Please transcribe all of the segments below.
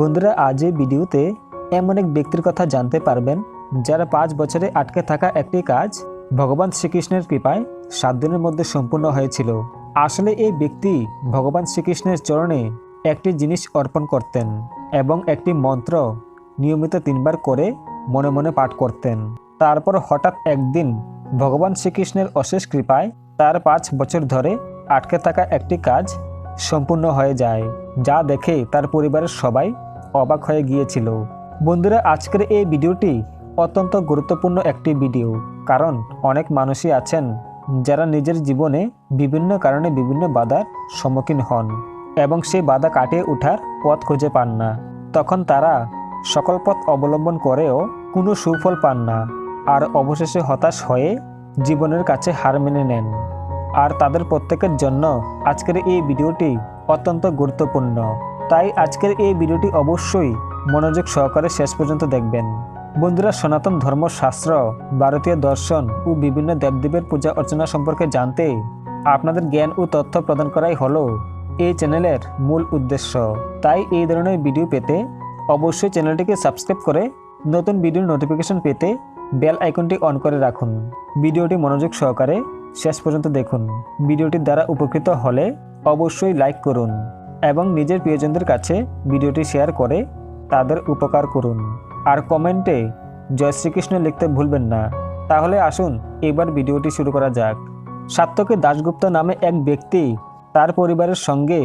বন্ধুরা, আজ এই ভিডিওতে এমন এক ব্যক্তির কথা জানতে পারবেন যারা পাঁচ বছরে আটকে থাকা একটি কাজ ভগবান শ্রীকৃষ্ণের কৃপায় সাত দিনের মধ্যে সম্পূর্ণ হয়েছিল। আসলে এই ব্যক্তি ভগবান শ্রীকৃষ্ণের চরণে একটি জিনিস অর্পণ করতেন এবং একটি মন্ত্র নিয়মিত তিনবার করে মনে মনে পাঠ করতেন। তারপর হঠাৎ একদিন ভগবান শ্রীকৃষ্ণের অশেষ কৃপায় তার পাঁচ বছর ধরে আটকে থাকা একটি কাজ সম্পূর্ণ হয়ে যায়। যা দেখে তার পরিবারের সবাই অবাক হয়ে গিয়েছিল। বন্ধুরা, আজকের এই ভিডিওটি অত্যন্ত গুরুত্বপূর্ণ একটি ভিডিও। কারণ অনেক মানুষই আছেন যারা নিজের জীবনে বিভিন্ন কারণে বিভিন্ন বাধার সম্মুখীন হন এবং সেই বাধা কাটিয়ে ওঠার পথ খুঁজে পান না। তখন তারা সকল পথ অবলম্বন করেও কোনো সুফল পান না আর অবশেষে হতাশ হয়ে জীবনের কাছে হার মেনে নেন। আর তাদের প্রত্যেকের জন্য আজকের এই ভিডিওটি অত্যন্ত গুরুত্বপূর্ণ। তাই আজকের এই ভিডিওটি অবশ্যই মনোযোগ সহকারে শেষ পর্যন্ত দেখবেন। বন্ধুরা, সনাতন ধর্মশাস্ত্র ভারতীয় দর্শন ও বিভিন্ন দেবদেবের পূজা অর্চনা সম্পর্কে জানতে আপনাদের জ্ঞান ও তথ্য প্রদান করাই হলো এই চ্যানেলের মূল উদ্দেশ্য। তাই এই ধরনের ভিডিও পেতে অবশ্যই চ্যানেলটিকে সাবস্ক্রাইব করে নতুন ভিডিওর নোটিফিকেশন পেতে বেল আইকনটি অন করে রাখুন। ভিডিওটি মনোযোগ সহকারে শেষ পর্যন্ত দেখুন। ভিডিওটির দ্বারা উপকৃত হলে অবশ্যই লাইক করুন এবং নিজের প্রিয়জনদের কাছে ভিডিওটি শেয়ার করে তাদের উপকার করুন। আর কমেন্টে জয় শ্রীকৃষ্ণ লিখতে ভুলবেন না। তাহলে আসুন, এবার ভিডিওটি শুরু করা যাক। সাত্তকী দাশগুপ্ত নামে এক ব্যক্তি তার পরিবারের সঙ্গে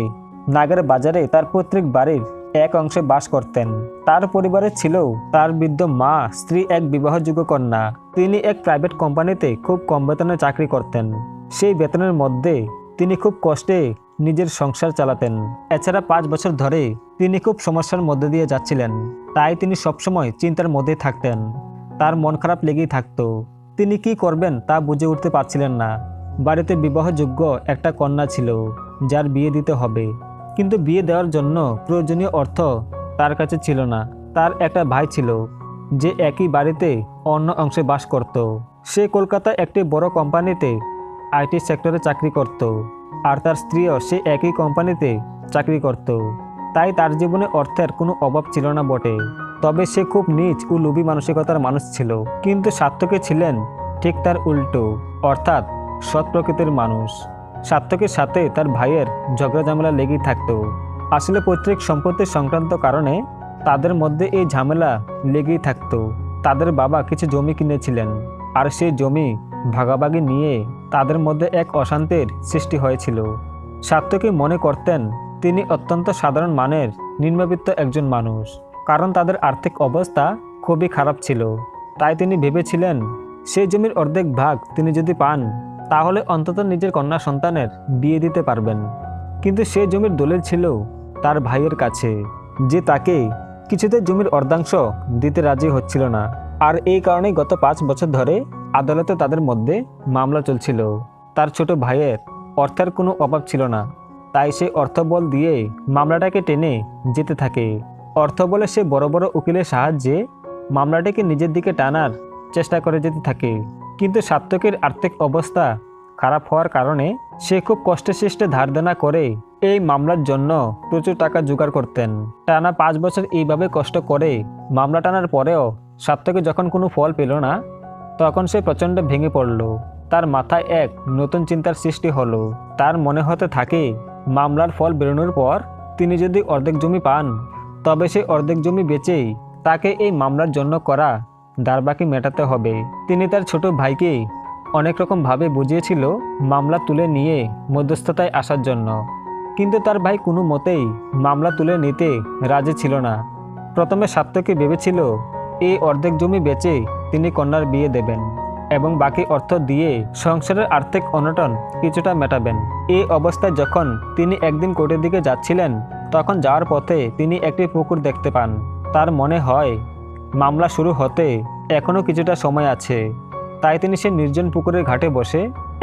নাগের বাজারে তার পৈতৃক বাড়ির এক অংশে বাস করতেন। তার পরিবারে ছিল তার বৃদ্ধ মা, স্ত্রী, এক বিবাহযোগ্য কন্যা। তিনি এক প্রাইভেট কোম্পানিতে খুব কম বেতনে চাকরি করতেন। সেই বেতনের মধ্যে তিনি খুব কষ্টে নিজের সংসার চালাতেন। এছাড়া পাঁচ বছর ধরে তিনি খুব সমস্যার মধ্যে দিয়ে যাচ্ছিলেন। তাই তিনি সবসময় চিন্তার মধ্যেই থাকতেন। তার মন খারাপ লেগেই থাকতো। তিনি কি করবেন তা বুঝে উঠতে পারছিলেন না। বাড়িতে বিবাহযোগ্য একটা কন্যা ছিল, যার বিয়ে দিতে হবে। কিন্তু বিয়ে দেওয়ার জন্য প্রয়োজনীয় অর্থ তার কাছে ছিল না। তার একটা ভাই ছিল যে একই বাড়িতে অন্য অংশে বাস করত। সে কলকাতায় একটি বড় কোম্পানিতে আইটি সেক্টরে চাকরি করত। আর তার স্ত্রীও সে একই কোম্পানিতে চাকরি করত। তাই তার জীবনে অর্থের কোনো অভাব ছিল না বটে। তবে সে খুব নিচ ও লোভী মানসিকতার মানুষ ছিল। কিন্তু সার্থকে ছিলেন ঠিক তার উল্টো, অর্থাৎ সৎ প্রকৃতির মানুষ। সার্থকের সাথে তার ভাইয়ের ঝগড়া ঝামেলা লেগেই থাকতো। আসলে পৈতৃক সম্পত্তি সংক্রান্ত কারণে তাদের মধ্যে এই ঝামেলা লেগেই থাকতো। তাদের বাবা কিছু জমি কিনেছিলেন, আর সেই জমি ভাগাভাগি নিয়ে তাদের মধ্যে এক অশান্তির সৃষ্টি হয়েছিল। সার্থকী মনে করতেন, তিনি অত্যন্ত সাধারণ মানের, নিম্নবিত্ত একজন মানুষ। কারণ তাদের আর্থিক অবস্থা খুবই খারাপ ছিল। তাই তিনি ভেবেছিলেন সেই জমির অর্ধেক ভাগ তিনি যদি পান, তাহলে অন্তত নিজের কন্যা সন্তানের বিয়ে দিতে পারবেন। কিন্তু সে জমির দলিল ছিল তার ভাইয়ের কাছে, যে তাকে কিছুতে জমির অর্ধাংশ দিতে রাজি হচ্ছিল না। আর এই কারণেই গত পাঁচ বছর ধরে আদালতে তাদের মধ্যে মামলা চলছিল। তার ছোট ভাইয়ের অর্থের কোনো অভাব ছিল না। তাই সে অর্থবল দিয়ে মামলাটাকে টেনে যেতে থাকে। অর্থবলে সে বড় বড় উকিলের সাহায্যে মামলাটাকে নিজের দিকে টানার চেষ্টা করে যেতে থাকে। কিন্তু সাত্তকের আর্থিক অবস্থা খারাপ হওয়ার কারণে সে খুব কষ্টে সৃষ্টে ধার দেনা করে এই মামলার জন্য প্রচুর টাকা জোগাড় করতেন। টানা পাঁচ বছর এইভাবে কষ্ট করে মামলা টানার পরেও সাত্তকে যখন কোনো ফল পেল না, তখন সে প্রচণ্ড ভেঙে পড়ল। তার মাথায় এক নতুন চিন্তার সৃষ্টি হলো। তার মনে হতে থাকে, মামলার ফল বেরোনোর পর তিনি যদি অর্ধেক জমি পান, তবে সেই অর্ধেক জমি বেচেই তাকে এই মামলার জন্য করা দারবাকি মেটাতে হবে। তিনি তার ছোট ভাইকে অনেক রকমভাবে বুঝিয়েছিল মামলা তুলে নিয়ে মধ্যস্থতায় আসার জন্য। কিন্তু তার ভাই কোনো মতেই মামলা তুলে নিতে রাজি ছিল না। প্রথমে সাত্তকে ভেবেছিল এই অর্ধেক জমি বেচে তিনি কন্যার বিয়ে দেবেন এবং বাকি অর্থ দিয়ে সংসারের আর্থিক অনটন কিছুটা মেটাবেন। এই অবস্থায় যখন তিনি একদিন কোর্টের দিকে যাচ্ছিলেন, তখন যাওয়ার পথে তিনি একটি পুকুর দেখতে পান। তার মনে হয়, মামলা শুরু হতে এখনও কিছুটা সময় আছে। তাই তিনি সে নির্জন পুকুরের ঘাটে বসে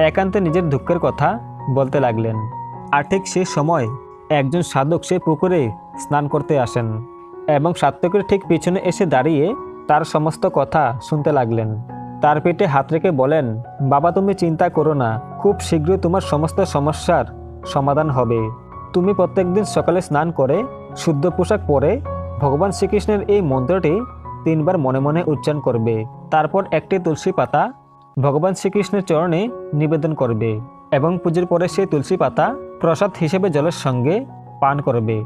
একান্তে নিজের দুঃখের কথা বলতে লাগলেন। আর ঠিক সেই সময় একজন সাধক সে পুকুরে স্নান করতে আসেন এবং সাত্তকের ঠিক পিছনে এসে দাঁড়িয়ে তার সমস্ত কথা শুনতে লাগলেন। তার পেটে হাত রেখে বলেন, বাবা, তুমি চিন্তা করো না, খুব শীঘ্রই তোমার সমস্ত সমস্যার সমাধান হবে। তুমি প্রত্যেকদিন সকালে স্নান করে, শুদ্ধ পোশাক পরে ভগবান শ্রীকৃষ্ণের এই মন্ত্রটি তিনবার মনে মনে উচ্চারণ করবে। তারপর একটি তুলসী পাতা ভগবান শ্রীকৃষ্ণের চরণে নিবেদন করবে এবং পুজোর পরে সেই তুলসী পাতা প্রসাদ হিসেবে জলের সঙ্গে পান করবে।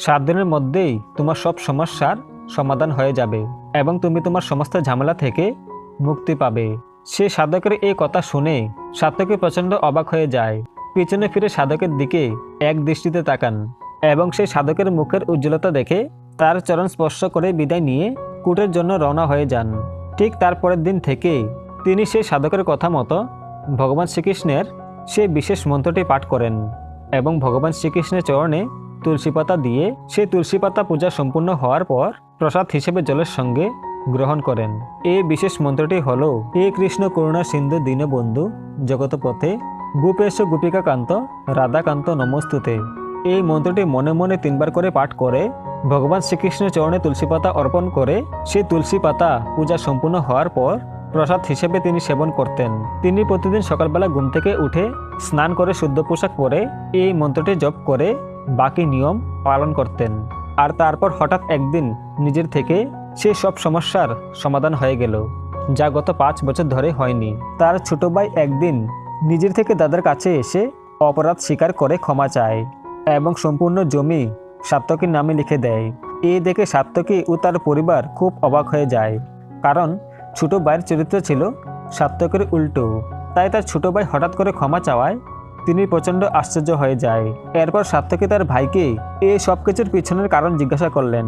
সাত দিনের মধ্যেই তোমার সব সমস্যার সমাধান হয়ে যাবে এবং তুমি তোমার সমস্ত ঝামেলা থেকে মুক্তি পাবে। সে সাধকের এই কথা শুনে সাধকে প্রচণ্ড অবাক হয়ে যায়। পিছনে ফিরে সাধকের দিকে এক দৃষ্টিতে তাকান এবং সেই সাধকের মুখের উজ্জ্বলতা দেখে তার চরণ স্পর্শ করে বিদায় নিয়ে কুটের জন্য রওনা হয়ে যান। ঠিক তার পরের দিন থেকে তিনি সেই সাধকের কথা মতো ভগবান শ্রীকৃষ্ণের সেই বিশেষ মন্ত্রটি পাঠ করেন। এবং ভগবান শ্রীকৃষ্ণের চরণে তুলসী পাতা দিয়ে সেই তুলসী পাতা পূজা সম্পূর্ণ হওয়ার পর প্রসাদ হিসেবে জলের সঙ্গে গ্রহণ করেন। এই বিশেষ মন্ত্রটি হল এ কৃষ্ণ করুণা সিন্ধু দীনবন্ধু জগতপথে গোপেশ গোপিকা কান্ত রাধাকান্ত নমস্তুতে। এই মন্ত্রটি মনে মনে তিনবার করে পাঠ করে, ভগবান শ্রীকৃষ্ণের চরণে তুলসী পাতা অর্পণ করে সেই তুলসী পাতা পূজা সম্পূর্ণ হওয়ার পর প্রসাদ হিসেবে তিনি সেবন করতেন। তিনি প্রতিদিন সকালবেলা ঘুম থেকে উঠে স্নান করে শুদ্ধ পোশাক পরে এই মন্ত্রটি জপ করে বাকি নিয়ম পালন করতেন। আর তারপর হঠাৎ একদিন নিজের থেকে সে সব সমস্যার সমাধান হয়ে গেল, যা গত পাঁচ বছর ধরে হয়নি। তার ছোট ভাই একদিন নিজের থেকে দাদার কাছে এসে অপরাধ স্বীকার করে ক্ষমা চায় এবং সম্পূর্ণ জমি সাত্তকীর নামে লিখে দেয়। এই দেখে সাত্তকী ও তার পরিবার খুব অবাক হয়ে যায়, কারণ ছোট ভাইয়ের চরিত্র ছিল সাত্তকের উল্টো। তাই তার ছোট ভাই হঠাৎ করে ক্ষমা চাওয়ায় তিনি প্রচণ্ড আশ্চর্য হয়ে যায়। এরপর সাত্তকী তার ভাইকে এই সব কিছুর পিছনের কারণ জিজ্ঞাসা করলেন।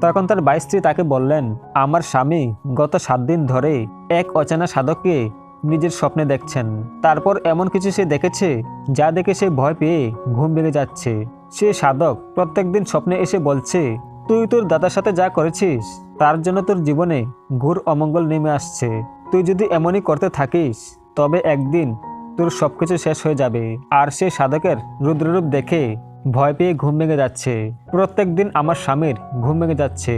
তখন তার ভাই স্ত্রী তাকে বললেন, আমার স্বামী গত সাত দিন ধরে এক অচেনা সাধককে নিজের স্বপ্নে দেখছেন। তারপর এমন কিছু সে দেখেছে যা দেখে সে ভয় পেয়ে ঘুম ভেঙে যাচ্ছে। সে সাধক প্রত্যেকদিন স্বপ্নে এসে বলছে তুই তোর দাদার সাথে যা করেছিস, তার জন্য তোর জীবনে ঘোর অমঙ্গল নেমে আসছে। তুই যদি এমনই করতে থাকিস, তবে একদিন তোর সবকিছু শেষ হয়ে যাবে। আর সে সাধকের রুদ্ররূপ দেখে ভয় পেয়ে ঘুম ভেঙে যাচ্ছে। প্রত্যেক দিন আমার স্বামীর ঘুম ভেঙে যাচ্ছে।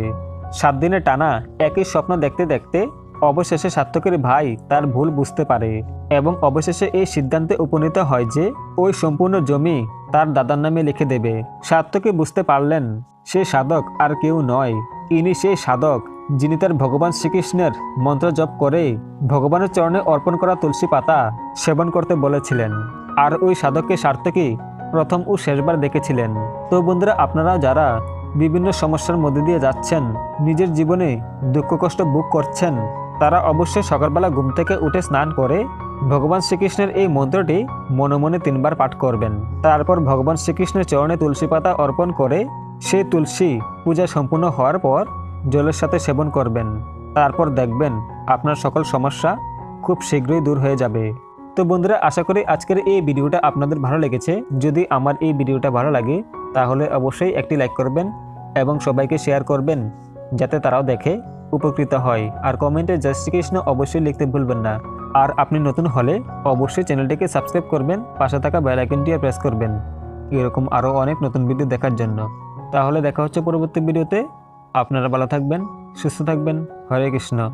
সাত দিনে টানা একই স্বপ্ন দেখতে দেখতে অবশেষে সাত্তকের ভাই তার ভুল বুঝতে পারে এবং অবশেষে এই সিদ্ধান্তে উপনীত হয় যে, ওই সম্পূর্ণ জমি তার দাদার নামে লিখে দেবে। সাত্তকে বুঝতে পারলেন, সে সাধক আর কেউ নয়। ইনি সেই সাধক, যিনি তার ভগবান শ্রীকৃষ্ণের মন্ত্র জপ করে ভগবানের চরণে অর্পণ করা তুলসী পাতা সেবন করতে বলেছিলেন। আর ওই সাধককে সার্থকী প্রথম ও শেষবার দেখেছিলেন। তো বন্ধুরা, আপনারা যারা বিভিন্ন সমস্যার মধ্যে দিয়ে যাচ্ছেন, নিজের জীবনে দুঃখ কষ্ট বুক করছেন, তারা অবশ্যই সকালবেলা ঘুম থেকে উঠে স্নান করে ভগবান শ্রীকৃষ্ণের এই মন্ত্রটি মনে মনে তিনবার পাঠ করবেন। তারপর ভগবান শ্রীকৃষ্ণের চরণে তুলসী পাতা অর্পণ করে সেই তুলসী পূজা সম্পূর্ণ হওয়ার পর জলের সাথে সেবন করবেন। তারপর দেখবেন আপনার সকল সমস্যা খুব শীঘ্রই দূর হয়ে যাবে। তো বন্ধুরা, আশা করি আজকের এই ভিডিওটা আপনাদের ভালো লেগেছে। যদি আমার এই ভিডিওটা ভালো লাগে, তাহলে অবশ্যই একটি লাইক করবেন এবং সবাইকে শেয়ার করবেন, যাতে তারাও দেখে উপকৃত হয়। আর কমেন্টে জয় শ্রীকৃষ্ণ অবশ্যই লিখতে ভুলবেন না। আর আপনি নতুন হলে অবশ্যই চ্যানেলটিকে সাবস্ক্রাইব করবেন, পাশে থাকা বেল প্রেস করবেন। এরকম আরও অনেক নতুন ভিডিও দেখার জন্য। তাহলে দেখা হচ্ছে পরবর্তী ভিডিওতে আপনারা ভালো থাকবেন, সুস্থ থাকবেন। হরে কৃষ্ণ।